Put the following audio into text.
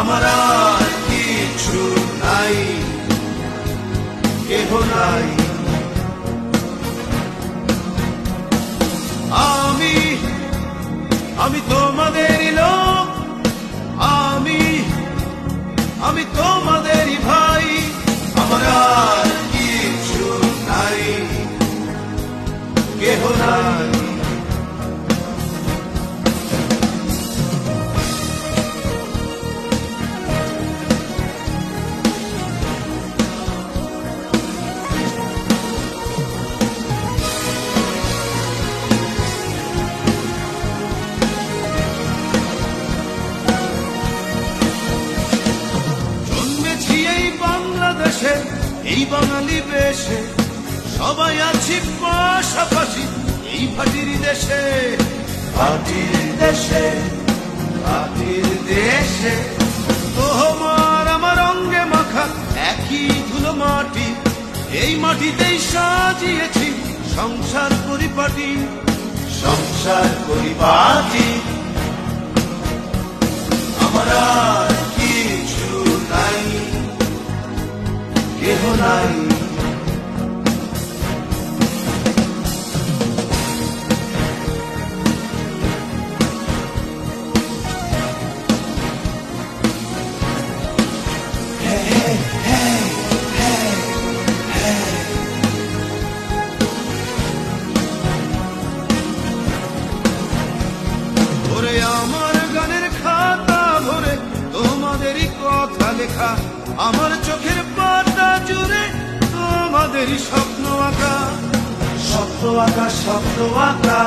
আমার আর কিছু নাই, কেহ নাই। আমি আমি তোমাদেরই লোক, আমি আমি তোমাদেরই ভাই, আমার কিছু নাই, কেহ নাই। এই বাঙালি বেশে। সবাই আছি পাশাপাশি এই ভাটির দেশে। ভাটির দেশে ভাটির দেশে। তোমার আমার অঙ্গে মাখা একই ধুলো মাটি। এই মাটিতেই সাজিয়েছি সংসার পরিপাটি। সংসার পরিপাটি। কেহ নাই তোমাদেরই কথা লেখা আমার চোখের পাতা জুড়ে তোমাদেরই স্বপ্ন আঁকা। স্বপ্ন আঁকা স্বপ্ন আঁকা।